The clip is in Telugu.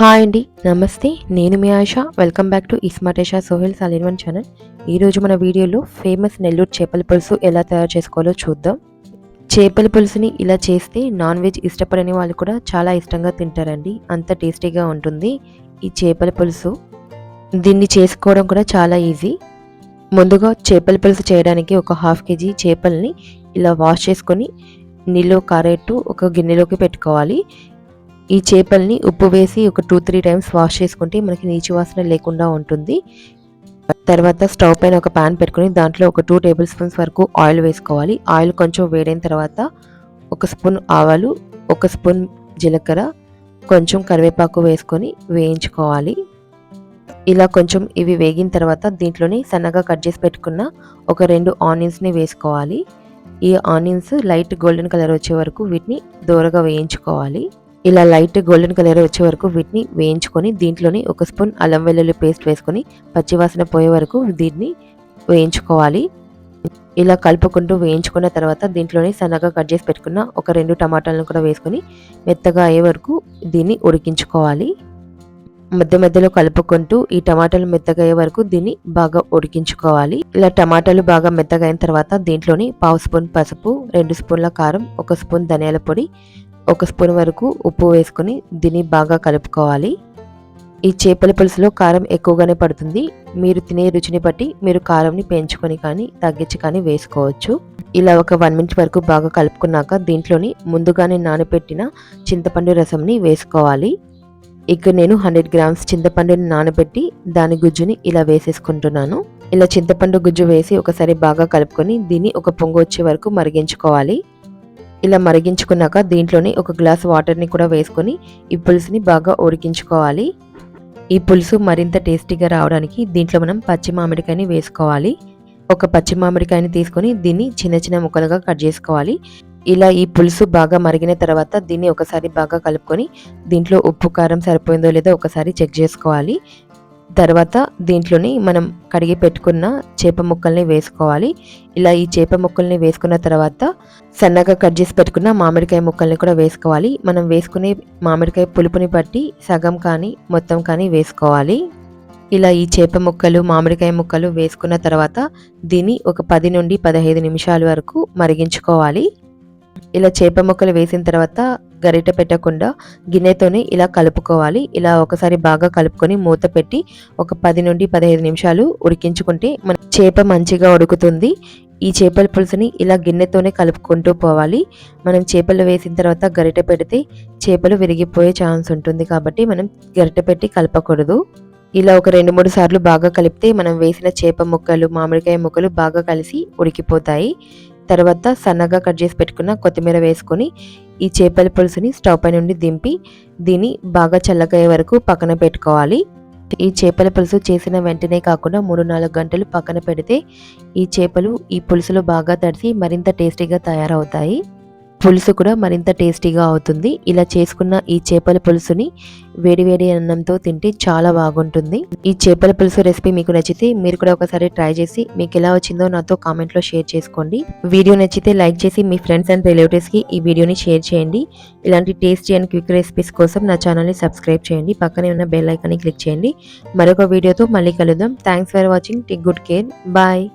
హాయ్ అండి నమస్తే. నేను మీ ఆశ. వెల్కమ్ బ్యాక్ టు ఇస్మాటేషా సోహెల్ సాలిన్ వన్ ఛానల్ ఈరోజు మన వీడియోలో ఫేమస్ నెల్లూరు చేపల పులుసు ఎలా తయారు చేసుకోవాలో చూద్దాం. చేపల పులుసుని ఇలా చేస్తే నాన్ వెజ్ ఇష్టపడని వాళ్ళు కూడా చాలా ఇష్టంగా తింటారండి. అంత టేస్టీగా ఉంటుంది ఈ చేపల పులుసు. దీన్ని చేసుకోవడం కూడా చాలా ఈజీ ముందుగా చేపల పులుసు చేయడానికి ఒక హాఫ్ కేజీ చేపల్ని ఇలా వాష్ చేసుకొని నీళ్ళు కారేట్టు ఒక గిన్నెలోకి పెట్టుకోవాలి. ఈ చేపల్ని ఉప్పు వేసి ఒక టూ త్రీ టైమ్స్ వాష్ చేసుకుంటే మనకి నీచు వాసన లేకుండా ఉంటుంది. తర్వాత స్టవ్ పైన ఒక పాన్ పెట్టుకుని దాంట్లో ఒక టూ టేబుల్ స్పూన్స్ వరకు ఆయిల్ వేసుకోవాలి. ఆయిల్ కొంచెం వేడైన తర్వాత ఒక స్పూన్ ఆవాలు ఒక స్పూన్ జీలకర్ర కొంచెం కరివేపాకు వేసుకొని వేయించుకోవాలి. ఇలా కొంచెం ఇవి వేగిన తర్వాత దీంట్లోని సన్నగా కట్ చేసి పెట్టుకున్న ఒక రెండు ఆనియన్స్ని వేసుకోవాలి. ఈ ఆనియన్స్ లైట్ గోల్డెన్ కలర్ వచ్చే వరకు వీటిని దూరగా వేయించుకోవాలి. ఇలా లైట్ గోల్డెన్ కలర్ వచ్చే వరకు వీటిని వేయించుకొని దీంట్లోని ఒక స్పూన్ అల్లం వెల్లుల్లి పేస్ట్ వేసుకొని పచ్చివాసన పోయే వరకు దీన్ని వేయించుకోవాలి. ఇలా కలుపుకుంటూ వేయించుకున్న తర్వాత దీంట్లోనే సన్నగా కట్ చేసి పెట్టుకున్న ఒక రెండు టమాటాలను కూడా వేసుకొని మెత్తగా అయ్యే వరకు దీన్ని ఉడికించుకోవాలి. మధ్య మధ్యలో కలుపుకుంటూ ఈ టమాటాలు మెత్తగా అయ్యే వరకు దీన్ని బాగా ఉడికించుకోవాలి. ఇలా టమాటాలు బాగా మెత్తగా అయిన తర్వాత దీంట్లోని పావు స్పూన్ పసుపు రెండు స్పూన్ల కారం ఒక స్పూన్ ధనియాల పొడి ఒక స్పూన్ వరకు ఉప్పు వేసుకొని దీన్ని బాగా కలుపుకోవాలి. ఈ చేపల పులుసులో కారం ఎక్కువగానే పడుతుంది. మీరు తినే రుచిని బట్టి మీరు కారంని పెంచుకొని కానీ తగ్గించి కానీ వేసుకోవచ్చు. ఇలా ఒక వన్ మినిట్ వరకు బాగా కలుపుకున్నాక దీంట్లోని ముందుగానే నానబెట్టిన చింతపండు రసంని వేసుకోవాలి. ఇక్కడ నేను హండ్రెడ్ గ్రామ్స్ చింతపండుని నానబెట్టి దాని గుజ్జుని ఇలా వేసేసుకుంటున్నాను. ఇలా చింతపండు గుజ్జు వేసి ఒకసారి బాగా కలుపుకొని దీన్ని ఒక పొంగు వచ్చే వరకు మరిగించుకోవాలి. ఇలా మరిగించుకున్నాక దీంట్లోనే ఒక గ్లాస్ వాటర్ని కూడా వేసుకొని ఈ పులుసుని బాగా ఉడికించుకోవాలి. ఈ పులుసు మరింత టేస్టీగా రావడానికి దీంట్లో మనం పచ్చి మామిడికాయని వేసుకోవాలి. ఒక పచ్చి మామిడికాయని తీసుకొని దీన్ని చిన్న చిన్న ముక్కలుగా కట్ చేసుకోవాలి. ఇలా ఈ పులుసు బాగా మరిగిన తర్వాత దీన్ని ఒకసారి బాగా కలుపుకొని దీంట్లో ఉప్పు కారం సరిపోయిందో లేదో ఒకసారి చెక్ చేసుకోవాలి. తర్వాత దీంట్లోని మనం కడిగి పెట్టుకున్న చేప ముక్కల్ని వేసుకోవాలి. ఇలా ఈ చేప ముక్కల్ని వేసుకున్న తర్వాత సన్నగా కట్ చేసి పెట్టుకున్న మామిడికాయ ముక్కల్ని కూడా వేసుకోవాలి. మనం వేసుకునే మామిడికాయ పులుపుని బట్టి సగం కానీ మొత్తం కానీ వేసుకోవాలి. ఇలా ఈ చేప ముక్కలు మామిడికాయ ముక్కలు వేసుకున్న తర్వాత దీన్ని ఒక పది నుండి పదహైదు నిమిషాల వరకు మరిగించుకోవాలి. ఇలా చేప ముక్కలు వేసిన తర్వాత గరిట పెట్టకుండా గిన్నెతోనే ఇలా కలుపుకోవాలి. ఇలా ఒకసారి బాగా కలుపుకొని మూత పెట్టి ఒక పది నుండి పదిహేను నిమిషాలు ఉడికించుకుంటే మన చేప మంచిగా ఉడుకుతుంది. ఈ చేపల పులుసుని ఇలా గిన్నెతోనే కలుపుకుంటూ పోవాలి. మనం చేపలు వేసిన తర్వాత గరిట పెడితే చేపలు విరిగిపోయే ఛాన్స్ ఉంటుంది కాబట్టి మనం గరిట పెట్టి కలపకూడదు. ఇలా ఒక రెండు మూడు సార్లు బాగా కలిపితే మనం వేసిన చేప ముక్కలు మామిడికాయ ముక్కలు బాగా కలిసి ఉడికిపోతాయి. తర్వాత సన్నగా కట్ చేసి పెట్టుకున్న కొత్తిమీర వేసుకొని ఈ చేపల పులుసుని స్టవ్ పై నుండి దింపి దీన్ని బాగా చల్లగయ్యే వరకు పక్కన పెట్టుకోవాలి. ఈ చేపల పులుసు చేసిన వెంటనే కాకుండా మూడు నాలుగు గంటలు పక్కన పెడితే ఈ చేపలు ఈ పులుసులో బాగా తడిసి మరింత టేస్టీగా తయారవుతాయి. పులుసు కూడా మరింత టేస్టీగా అవుతుంది. ఇలా చేసుకున్న ఈ చేపల పులుసుని వేడివేడి అన్నంతో తింటే చాలా బాగుంటుంది. ఈ చేపల పులుసు రెసిపీ మీకు నచ్చితే మీరు కూడా ఒకసారి ట్రై చేసి మీకు ఎలా వచ్చిందో నాతో కామెంట్లో షేర్ చేసుకోండి. వీడియో నచ్చితే లైక్ చేసి మీ ఫ్రెండ్స్ అండ్ రిలేటివ్స్కి ఈ వీడియోని షేర్ చేయండి. ఇలాంటి టేస్టీ అండ్ క్విక్ రెసిపీస్ కోసం నా ఛానల్ని సబ్స్క్రైబ్ చేయండి. పక్కనే ఉన్న బెల్ ఐకాన్ని క్లిక్ చేయండి. మరొక వీడియోతో మళ్ళీ కలుద్దాం. Thanks for watching. Take good care. Bye.